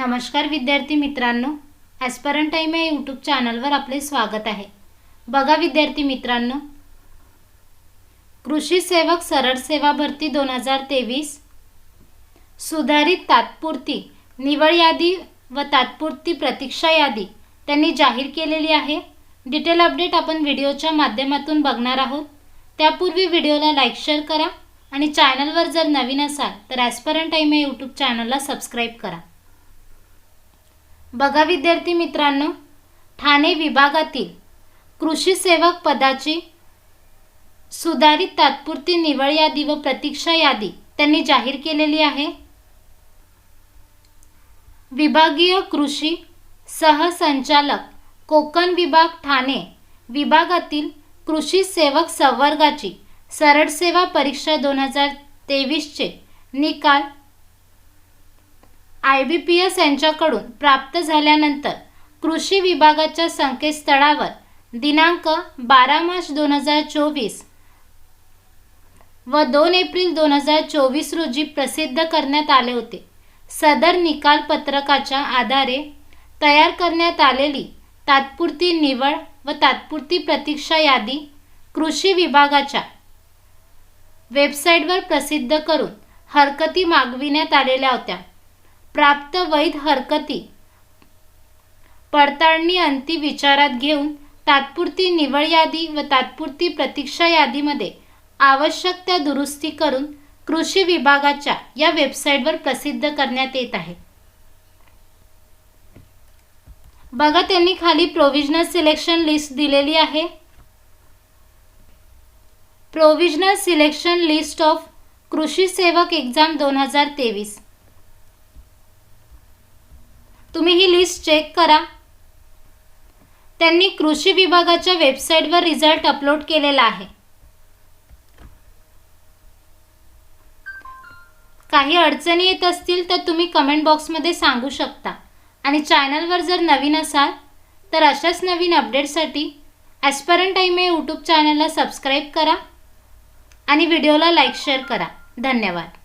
नमस्कार विद्यार्थी मित्रांनो ॲस्परन टाईम या यूट्यूब चॅनलवर आपले स्वागत आहे. बघा विद्यार्थी मित्रांनो कृषी सेवक सरळ सेवा भरती दोन हजार तेवीस सुधारित तात्पुरती निवड यादी व तात्पुरती प्रतीक्षा यादी त्यांनी जाहीर केलेली आहे. डिटेल अपडेट आपण व्हिडिओच्या माध्यमातून बघणार आहोत. त्यापूर्वी व्हिडिओला लाईक शेअर करा आणि चॅनलवर जर नवीन असाल तर ॲस्परन टाईम या यूट्यूब चॅनलला सबस्क्राईब करा. बघा विद्यार्थी मित्रांनो ठाणे विभागातील कृषी सेवक पदाची सुधारित तात्पुरती निवड यादी व प्रतीक्षा यादी त्यांनी जाहीर केलेली आहे. विभागीय कृषी सहसंचालक कोकण विभाग ठाणे विभागातील कृषी सेवक संवर्गाची सरळ सेवा परीक्षा दोन हजार तेवीसचे निकाल आय बी पी एस यांच्याकडून प्राप्त झाल्यानंतर कृषी विभागाच्या संकेतस्थळावर दिनांक बारा मार्च दोन हजार चोवीस व दोन एप्रिल दोन हजार चोवीस रोजी प्रसिद्ध करण्यात आले होते. सदर निकाल पत्रकाच्या आधारे तयार करण्यात आलेली तात्पुरती निवड व तात्पुरती प्रतीक्षा यादी कृषी विभागाच्या वेबसाईटवर प्रसिद्ध करून हरकती मागविण्यात आलेल्या होत्या. प्राप्त वैध हरकती. पडताळणी अंती विचारात घेऊन तात्पुरती निवड यादी व तात्पुरती प्रतीक्षा यादीमध्ये आवश्यक त्या दुरुस्ती करून कृषी विभागाच्या या वेबसाईटवर प्रसिद्ध करण्यात येत आहे. बघा त्यांनी खाली प्रोव्हिजनल सिलेक्शन लिस्ट दिलेली आहे. प्रोव्हिजनल सिलेक्शन लिस्ट ऑफ कृषी सेवक एक्झाम दोन हजार तेवीस. तुम्ही ही लिस्ट चेक करा. त्यांनी कृषी विभागाच्या वेबसाईटवर रिझल्ट अपलोड केलेला आहे. काही अडचणी येत असतील तर तुम्ही कमेंट बॉक्समध्ये सांगू शकता. आणि चॅनलवर जर नवीन असाल तर अशाच नवीन अपडेटसाठी ॲस्परंट टाईम या यूट्यूब चॅनलला सबस्क्राईब करा. आणि व्हिडिओला लाईक शेअर करा. धन्यवाद.